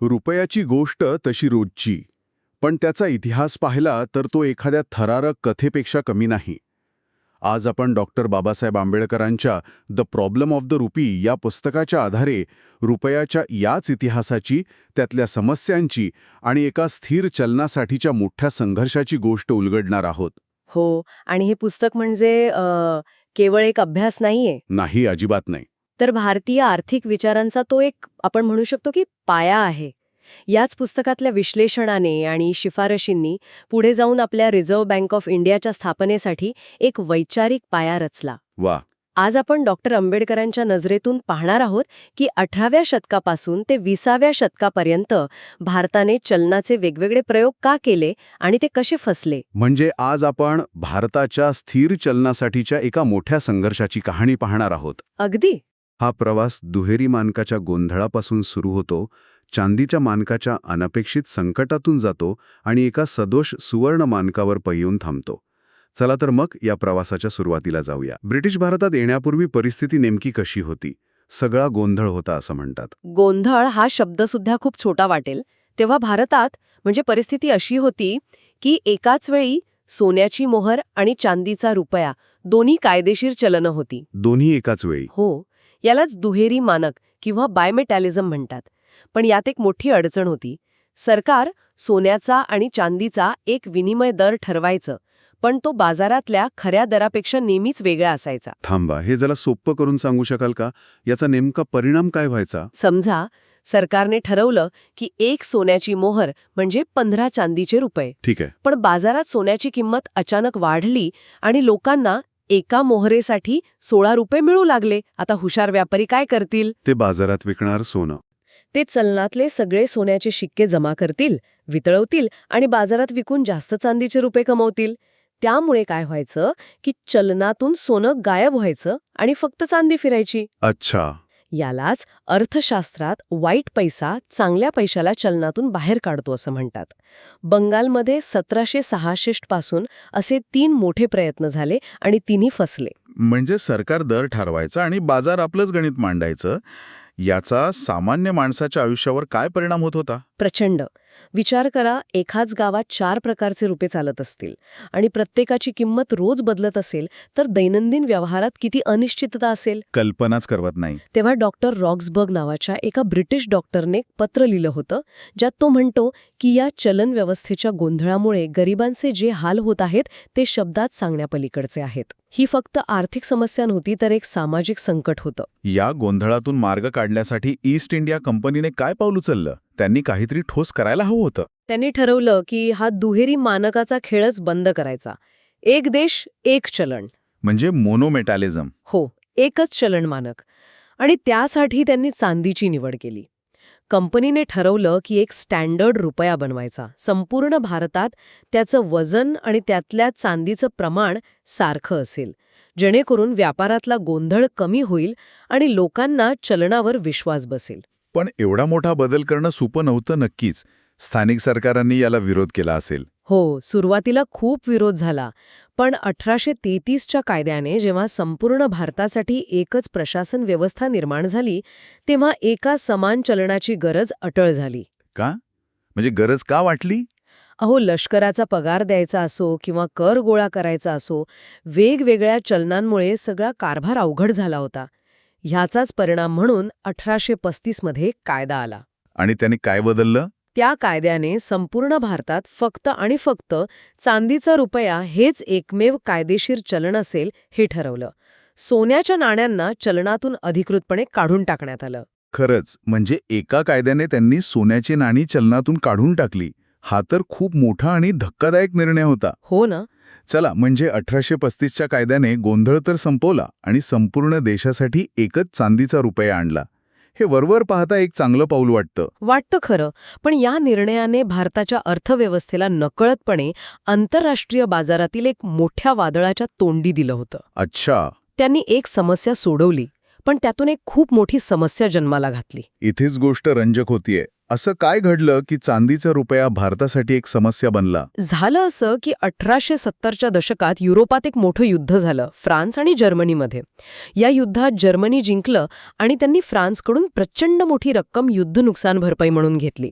रुपयाची गोष्ट तशी रोजची. पण त्याचा इतिहास पाहिला तर तो एखाद्या थरारक कथेपेक्षा कमी नाही. आज आपण डॉक्टर बाबासाहेब आंबेडकरांच्या the problem of the rupee या पुस्तकाच्या आधारे रुपयाच्या याच इतिहासाची त्यातल्या समस्यांची आणि एका स्थिर चलनासाठीच्या मोठ्या संघर्षाची गोष्ट उलगडणार आहोत. हो आणि हे पुस्तक म्हणजे केवळ एक अभ्यास नाहीये? नाही अजिबात नाही. तर भारतीय आर्थिक विचारांचा तो एक आपण म्हणू शकतो की पाया आहे. याच पुस्तकातल्या विश्लेषणाने आणि शिफारशींनी पुढे जाऊन आपल्या रिझर्व्ह बँक ऑफ इंडियाच्या स्थापनेसाठी एक वैचारिक पाया रचला. वा. आज आपण डॉक्टर आंबेडकरांच्या नजरेतून पाहणार आहोत की अठराव्या शतकापासून ते विसाव्या शतकापर्यंत भारताने चलनाचे वेगवेगळे प्रयोग का केले आणि ते कसे फसले? म्हणजे आज आपण भारताच्या स्थिर चलनासाठीच्या एका मोठ्या संघर्षाची कहाणी पाहणार आहोत. अगदी. हा प्रवास दुहेरी मानकाच्या गोंधळापासून सुरू होतो चांदीच्या मानकाच्या अनपेक्षित संकटातून जातो आणि एका सदोष सुवर्ण मानकावर पैऊन थांबतो. चला तर मग या प्रवासाच्या सुरुवातीला जाऊया. ब्रिटिश भारतात येण्यापूर्वी परिस्थिती नेमकी कशी होती? सगळा गोंधळ होता असं म्हणतात. गोंधळ हा शब्द सुद्धा खूप छोटा वाटेल. तेव्हा भारतात म्हणजे परिस्थिती अशी होती की एकाच वेळी सोन्याची मोहर आणि चांदीचा रुपया दोन्ही कायदेशीर चलनं होती. दोन्ही एकाच वेळी. हो. यालाच दुहेरी मानक किंवा बायमेटॅलिझम म्हणतात. पण यात एक मोठी अडचण होती. सरकार सोन्याचा आणि चांदीचा एक विनिमय दर ठरवायचं पण तो बाजारातल्या खऱ्या दरापेक्षा नेहमीच वेगळा असायचा. थांबा हे जरा सोपं करून सांगू शकाल का? याचा नेमका परिणाम काय व्हायचा? समजा सरकारने ठरवलं की एक सोन्याची मोहर म्हणजे पंधरा चांदीचे रुपये. ठीक आहे. पण बाजारात सोन्याची किंमत अचानक वाढली आणि लोकांना एका मोहरेसाठी सोळा रुपये मिळू लागले. आता हुशार व्यापारी काय करतील? ते बाजारात विकणार सोनं. ते चलनातले सगळे सोन्याचे शिक्के जमा करतील वितळवतील आणि बाजारात विकून जास्त चांदीचे रुपये कमवतील. त्यामुळे काय व्हायचं? की चलनातून सोनं गायब व्हायचं आणि फक्त चांदी फिरायची. अच्छा. यालाच अर्थशास्त्रात वाईट पैसा चांगल्या पैशाला चलनातून बाहेर काढतो असं म्हणतात. बंगालमध्ये सतराशे सहासष्टपासून असे तीन मोठे प्रयत्न झाले आणि तिन्ही फसले. म्हणजे सरकार दर ठरवायचं आणि बाजार आपलंच गणित मांडायचं याचा सामान्य माणसाच्या आयुष्यावर काय परिणाम होत होता? प्रचंड. विचार करा एकाच गावात चार प्रकारचे रुपये चालत असतील आणि प्रत्येकाची किंमत रोज बदलत असेल तर दैनंदिन व्यवहारात किती अनिश्चितता असेल? कल्पनाच करवत नाही. तेव्हा डॉक्टर रॉक्सबर्ग नावाच्या एका ब्रिटिश डॉक्टरने पत्र लिहिलं होतं ज्यात तो म्हणतो की या चलन व्यवस्थेच्या गोंधळामुळे गरिबांचे जे हाल होत आहेत ते शब्दात सांगण्यापलीकडचे आहेत. ही फक्त आर्थिक समस्या नव्हती तर एक सामाजिक संकट होतं. या गोंधळातून मार्ग काढण्यासाठी ईस्ट इंडिया कंपनीने काय पाऊल उचललं? त्यांनी काहीतरी ठोस करायला हवं होतं. त्यांनी ठरवलं की हा दुहेरी मानकाचा खेळच बंद करायचा. एक देश एक चलन. म्हणजे मोनोमेटॅलिझम हो एकच चलन मानक. आणि त्यासाठी त्यांनी चांदीची निवड केली. कंपनीने ठरवलं की एक स्टँडर्ड रुपया बनवायचा. संपूर्ण भारतात त्याचं वजन आणि त्यातल्या चांदीचं प्रमाण सारखं असेल. जेणेकरून व्यापारातला गोंधळ कमी होईल आणि लोकांना चलनावर विश्वास बसेल. पण एवढा मोठा बदल करणं सोपं नव्हतं नक्कीच. स्थानिक सरकारांनी याला विरोध केला असेल. हो सुरुवातीला खूप विरोध झाला. पण अठराशे तेहतीसच्या कायद्याने जेव्हा संपूर्ण भारतासाठी एकच प्रशासन व्यवस्था निर्माण झाली तेव्हा एका समान चलनाची गरज अटळ झाली. का? म्हणजे गरज का वाटली? अहो लष्कराचा पगार द्यायचा असो किंवा कर गोळा करायचा असो वेगवेगळ्या चलनांमुळे सगळा कारभार अवघड झाला होता. ह्याचाच परिणाम म्हणून अठराशे पस्तीसमध्ये कायदा आला. आणि त्याने काय बदललं? त्या कायद्याने संपूर्ण भारतात फक्त आणि फक्त चांदीचा रुपया हेच एकमेव कायदेशीर चलन असेल हे ठरवलं. सोन्याच्या नाण्यांना चलनातून अधिकृतपणे काढून टाकण्यात आलं. खरंच म्हणजे एका कायद्याने त्यांनी सोन्याची नाणी चलनातून काढून टाकली. हा तर खूप मोठा आणि धक्कादायक निर्णय होता. हो ना. चला म्हणजे अठराशे पस्तीसच्या कायद्याने गोंधळ तर संपवला आणि संपूर्ण देशासाठी एकच चांदीचा रुपया आणला. हे वरवर पाहता एक चांगलं पाऊल वाटतं. वाटतं खरं पण या निर्णयाने भारताच्या अर्थव्यवस्थेला नकळतपणे आंतरराष्ट्रीय बाजारातील एक मोठ्या वादळाच्या तोंडी दिलं होतं. अच्छा. त्यांनी एक समस्या सोडवली पण त्यातून एक खूप मोठी समस्या जन्माला घातली. इथेच गोष्ट रंजक होतीये. असं काय घडलं की चांदीचा रुपया भारतासाठी एक समस्या बनला? झालं असं की अठराशे सत्तरच्या दशकात युरोपात एक मोठं युद्ध झालं फ्रान्स आणि जर्मनीमध्ये. या युद्धात जर्मनी जिंकलं आणि त्यांनी फ्रान्सकडून प्रचंड मोठी रक्कम युद्ध नुकसान भरपाई म्हणून घेतली.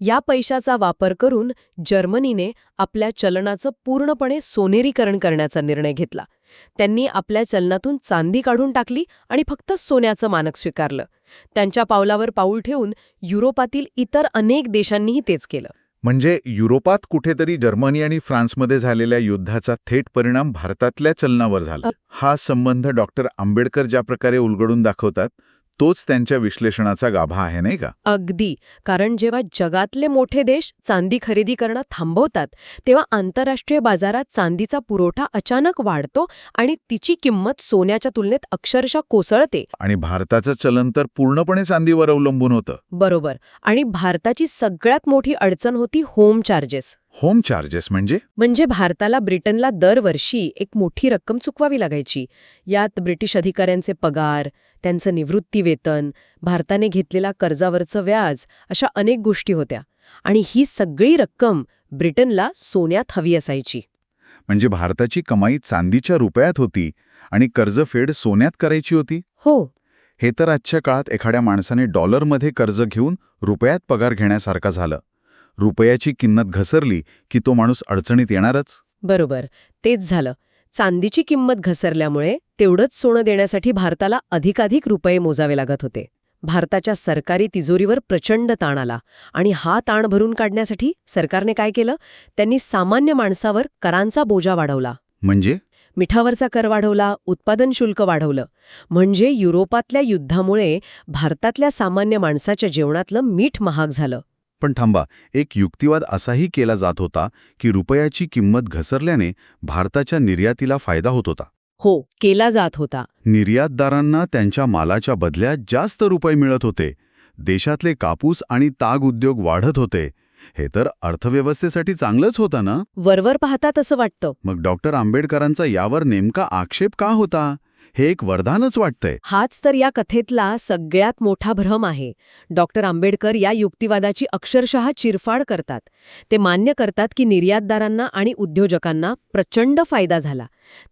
या पैशाचा वापर करून जर्मनीने आपल्या चलनाचं पूर्णपणे सोनेरीकरण करण्याचा निर्णय घेतला. त्यांनी आपल्या चलनातून चांदी काढून टाकली आणि फक्त सोन्याचं मानक स्वीकारलं. त्यांच्या पावलावर पाऊल ठेवून युरोपातील इतर अनेक देशांनीही तेच केलं. म्हणजे युरोपात कुठेतरी जर्मनी आणि फ्रान्समध्ये झालेल्या युद्धाचा थेट परिणाम भारतातल्या चलनावर झाला. हा संबंध डॉक्टर आंबेडकर ज्या प्रकारे उलगडून दाखवतात तोच त्यांच्या विश्लेषणाचा गाभा आहे नाही का? अगदी. कारण जेव्हा जगातले मोठे देश चांदी खरेदी करणं थांबवतात तेव्हा आंतरराष्ट्रीय बाजारात चांदीचा पुरवठा अचानक वाढतो आणि तिची किंमत सोन्याच्या तुलनेत अक्षरशः कोसळते. आणि भारताचं चलन तर पूर्णपणे चांदीवर अवलंबून होतं. बरोबर. आणि भारताची सगळ्यात मोठी अडचण होती होम चार्जेस. होम चार्जेस म्हणजे? म्हणजे भारताला ब्रिटनला दरवर्षी एक मोठी रक्कम चुकवावी लागायची. यात ब्रिटिश अधिकाऱ्यांचे पगार त्यांचं निवृत्ती वेतन भारताने घेतलेला कर्जावरचं व्याज अशा अनेक गोष्टी होत्या. आणि ही सगळी रक्कम ब्रिटनला सोन्यात हवी असायची. म्हणजे भारताची कमाई चांदीच्या रुपयात होती आणि कर्जफेड सोन्यात करायची होती? हो. हे तर आजच्या काळात एखाद्या माणसाने डॉलरमध्ये कर्ज घेऊन रुपयात पगार घेण्यासारखं झालं. रुपयाची किंमत घसरली की तो माणूस अडचणीत येणारच? बरोबर. तेच झालं. चांदीची किंमत घसरल्यामुळे तेवढंच सोनं देण्यासाठी भारताला अधिकाधिक रुपये मोजावे लागत होते. भारताच्या सरकारी तिजोरीवर प्रचंड ताण आला आणि हा ताण भरून काढण्यासाठी सरकारने काय केलं? त्यांनी सामान्य माणसावर करांचा बोजा वाढवला. म्हणजे? मिठावरचा कर वाढवला उत्पादन शुल्क वाढवलं. म्हणजे युरोपातल्या युद्धामुळे भारतातल्या सामान्य माणसाच्या जेवणातलं मीठ महाग झालं. पण थांबा एक युक्तिवाद असाही केला जात होता की रुपयाची किंमत घसरल्याने भारताच्या निर्यातीला फायदा होत होता. हो केला जात होता. निर्यातदारांना त्यांच्या मालाच्या बदल्यात जास्त रुपये मिळत होते. देशातले कापूस आणि ताग उद्योग वाढत होते. हे तर अर्थव्यवस्थेसाठी चांगलंच होतं ना? वरवर पाहता तसं वाटतं. मग डॉक्टर आंबेडकरांचा यावर नेमका आक्षेप का होता? हे एक वरदानच वाटतंय. हाच तर या कथेतला सगळ्यात मोठा भ्रम आहे. डॉक्टर आंबेडकर या युक्तिवादाची अक्षरशः चिरफाड करतात. ते मान्य करतात की निर्यातदारांना आणि उद्योजकांना प्रचंड फायदा झाला.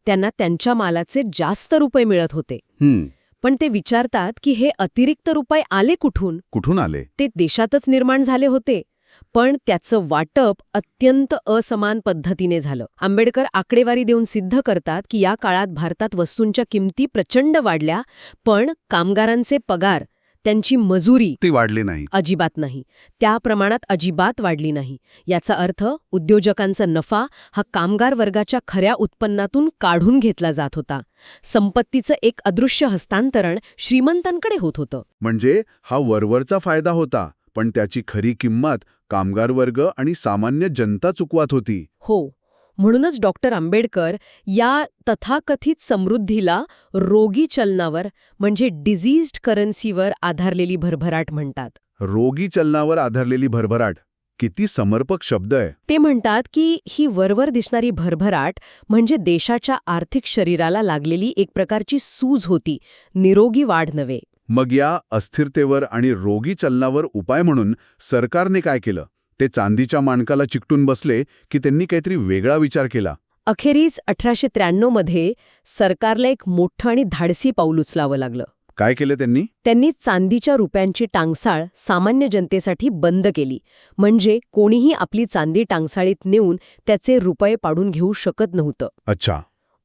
त्यांना त्यांच्या मालाचे जास्त रुपये मिळत होते. पण ते विचारतात की हे अतिरिक्त रुपये आले कुठून? कुठून आले? ते देशातच निर्माण झाले होते. पण त्याचं वाटप अत्यंत असमान पद्धतीने झालं. आंबेडकर आकडेवारी देऊन सिद्ध करतात की या काळात भारतात वस्तूंच्या किमती प्रचंड वाढल्या पण कामगारांचे पगार त्यांची मजुरी ती वाढली नाही. अजिबात नाही. त्या प्रमाणात अजिबात वाढली नाही. याचा अर्थ उद्योजकांचा नफा हा कामगार वर्गाच्या खऱ्या उत्पन्नातून काढून घेतला जात होता. संपत्तीचं एक अदृश्य हस्तांतरण श्रीमंतांकडे होत होतं. म्हणजे हा वरवरचा फायदा होता पण त्याची खरी किंमत कामगार वर्ग आणि सामान्य जनता चुकवात होती. हो म्हणूनच डॉक्टर आंबेडकर या तथाकथित समृद्धीला रोगी चलनावर म्हणजे डिझीज्ड करन्सीवर आधारलेली भरभराट म्हणतात. रोगी चलनावर आधारलेली भरभराट? किती समर्पक शब्द आहे. ते म्हणतात की ही वरवर दिसणारी भरभराट म्हणजे देशाच्या आर्थिक शरीराला लागलेली एक प्रकारची सूज होती निरोगी वाढ नव्हे. मग या अस्थिरतेवर आणि रोगी चलनावर उपाय म्हणून सरकारने काय केलं? ते चांदीच्या मानकाला चिकटून बसले की त्यांनी काहीतरी वेगळा विचार केला. अखेरीस अठराशे त्र्याण्णवमध्ये सरकारला एक मोठं आणि धाडसी पाऊल उचलावं लागलं. काय केलं त्यांनी? त्यांनी चांदीच्या रुपयांची टांगसाळ सामान्य जनतेसाठी बंद केली. म्हणजे कोणीही आपली चांदी टांगसाळीत नेऊन त्याचे रुपये पाडून घेऊ शकत नव्हतं. अच्छा.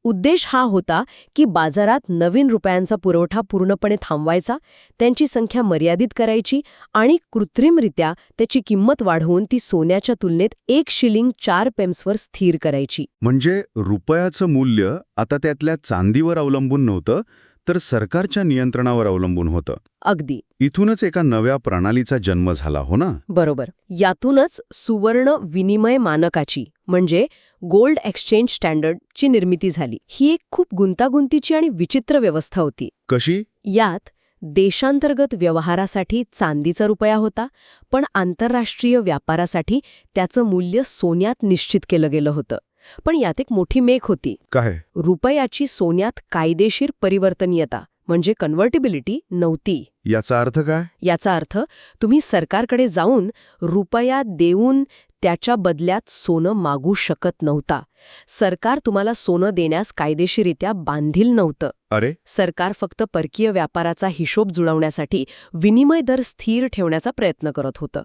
उद्देश हा होता की बाजारात नवीन रुपयांचा पुरवठा पूर्णपणे थांबवायचा त्यांची संख्या मर्यादित करायची आणि कृत्रिमरित्या त्याची किंमत वाढवून ती सोन्याच्या तुलनेत एक शिलिंग चार पेम्सवर स्थिर करायची. म्हणजे रुपयाचं मूल्य आता त्यातल्या चांदीवर अवलंबून नव्हतं तर सरकारच्या नियंत्रणावर अवलंबून होतं. अगदी. इथूनच एका नव्या प्रणालीचा जन्म झाला हो ना? बरोबर. यातूनच सुवर्ण विनिमय मानकाची म्हणजे गोल्ड एक्सचेंज स्टँडर्डची निर्मिती झाली. ही एक खूप गुंतागुंतीची आणि विचित्र व्यवस्था होती. कशी? यात देशांतर्गत व्यवहारासाठी चांदीचा रुपया होता पण आंतरराष्ट्रीय व्यापारासाठी त्याचं मूल्य सोन्यात निश्चित केलं गेलं होतं. पण यात एक मोठी मेख होती. काय? रुपयाची सोन्यात कायदेशीर परिवर्तनीयता म्हणजे कन्व्हर्टिबिलिटी नव्हती. याचा अर्थ काय? याचा अर्थ तुम्ही सरकारकडे जाऊन रुपया देऊन त्याच्या बदल्यात सोनं मागू शकत नव्हता. सरकार तुम्हाला सोनं देण्यास कायदेशीरित्या बांधील नव्हतं. अरे! सरकार फक्त परकीय व्यापाराचा हिशोब जुळवण्यासाठी विनिमय दर स्थिर ठेवण्याचा प्रयत्न करत होतं.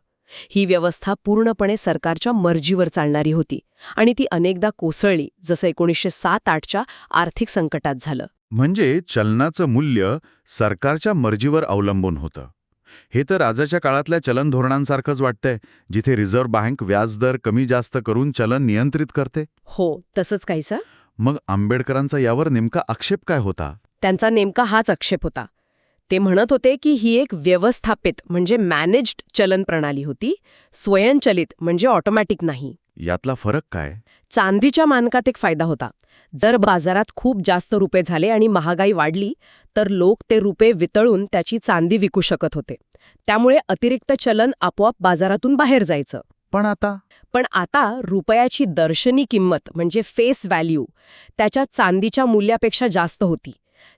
ही व्यवस्था पूर्णपणे सरकारच्या मर्जीवर चालणारी होती आणि ती अनेकदा कोसळली जसं एकोणीसशे सात आठच्या आर्थिक संकटात झालं. म्हणजे चलनाचं मूल्य सरकारच्या मर्जीवर अवलंबून होतं. हे तर आजच्या काळातल्या चलन धोरणांसारखंच वाटतंय जिथे रिझर्व्ह बँक व्याजदर कमी जास्त करून चलन नियंत्रित करते. हो तसंच काहीसा? मग आंबेडकरांचा यावर नेमका आक्षेप काय होता? त्यांचा नेमका हाच आक्षेप होता. ते म्हणत होते की ही एक व्यवस्थापित म्हणजे मॅनेज्ड चलन प्रणाली होती. स्वयंचलित म्हणजे ऑटोमॅटिक नाही. यातला फरक काय? चांदीच्या मानकात एक फायदा होता. जर बाजारात खूप जास्त रुपये झाले आणि महागाई वाढली तर लोक ते रुपये वितळून त्याची चांदी विकू शकत होते. त्यामुळे अतिरिक्त चलन आपोआप बाजारातून बाहेर जायचं. पण आता? पण आता रुपयाची दर्शनी किंमत म्हणजे फेस व्हॅल्यू त्याच्या चांदीच्या मूल्यापेक्षा जास्त होती.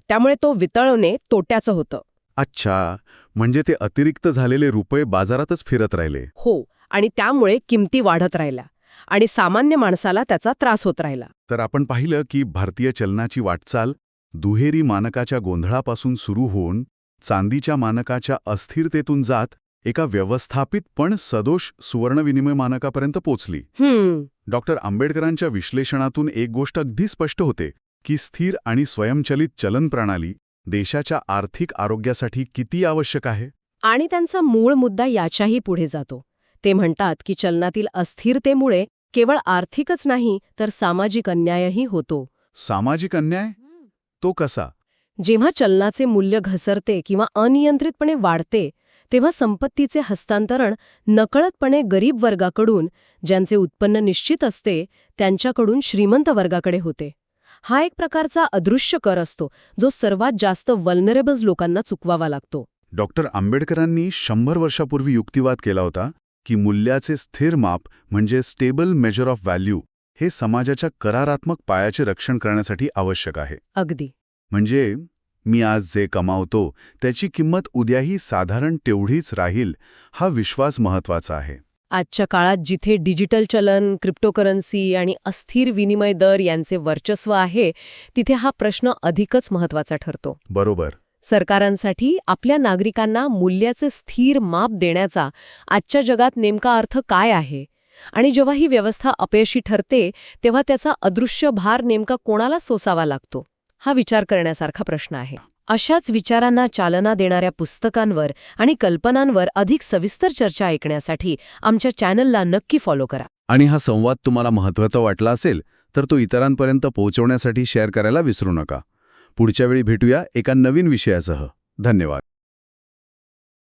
त्यामुळे तो वितळवणे तोट्याचं होतं. अच्छा म्हणजे ते अतिरिक्त झालेले रुपये बाजारातच फिरत राहिले. हो आणि त्यामुळे किमती वाढत राहिल्या आणि सामान्य माणसाला त्याचा त्रास होत राहिला. तर आपण पाहिलं की भारतीय चलनाची वाटचाल दुहेरी मानकाच्या गोंधळापासून सुरू होऊन चांदीच्या मानकाच्या अस्थिरतेतून जात एका व्यवस्थापित पण सदोष सुवर्णविनिमय मानकापर्यंत पोचली. डॉक्टर आंबेडकरांच्या विश्लेषणातून एक गोष्ट अगदी स्पष्ट होते. की स्थिर आणि स्वयंचलित चलन प्रणाली देशाच्या आर्थिक आरोग्यासाठी किती आवश्यक आहे? आणि त्यांचा मूळ मुद्दा याच्याही पुढे जातो. ते म्हणतात की चलनातील अस्थिरतेमुळे केवळ आर्थिकच नाही तर सामाजिक अन्यायही होतो. सामाजिक अन्याय? तो कसा? जेव्हा चलनाचे मूल्य घसरते किंवा अनियंत्रितपणे वाढते तेव्हा संपत्तीचे हस्तांतरण नकळतपणे गरीब वर्गाकडून ज्यांचे उत्पन्न निश्चित असते त्यांच्याकडून श्रीमंत वर्गाकडे होते. हा एक प्रकारचा अदृश्य कर असतो जो सर्वात जास्त वल्नरेबल्स लोकांना चुकवावा लागतो. डॉक्टर आंबेडकरांनी शंभर वर्षापूर्वी युक्तिवाद केला होता की मूल्याचे स्थिर माप म्हणजे स्टेबल मेजर ऑफ व्हॅल्यू हे समाजाच्या करारात्मक पायाचे रक्षण करण्यासाठी आवश्यक आहे. अगदी. म्हणजे मी आज जे कमावतो त्याची किंमत उद्याही साधारण तेवढीच राहील हा विश्वास महत्त्वाचा आहे. आजच्या काळात जिथे डिजिटल चलन क्रिप्टोकरन्सी आणि अस्थिर विनिमय दर यांचे वर्चस्व आहे तिथे हा प्रश्न अधिकच महत्त्वाचा ठरतो. बरोबर. सरकारांसाठी आपल्या नागरिकांना मूल्याचे स्थिर माप देण्याचा आजच्या जगात नेमका अर्थ काय आहे? आणि जेव्हा ही व्यवस्था अपयशी ठरते तेव्हा त्याचा अदृश्य भार नेमका कोणाला सोसावा लागतो? हा विचार करण्यासारखा प्रश्न आहे. अशाच विचारांना चालना देणाऱ्या पुस्तकांवर आणि कल्पनांवर अधिक सविस्तर चर्चा ऐकण्यासाठी आमच्या चॅनलला नक्की फॉलो करा. आणि हा संवाद तुम्हाला महत्त्वाचा वाटला असेल तर तो इतरांपर्यंत पोहोचवण्यासाठी शेअर करायला विसरू नका. पुढच्या वेळी भेटूया एका नवीन विषयासह. धन्यवाद.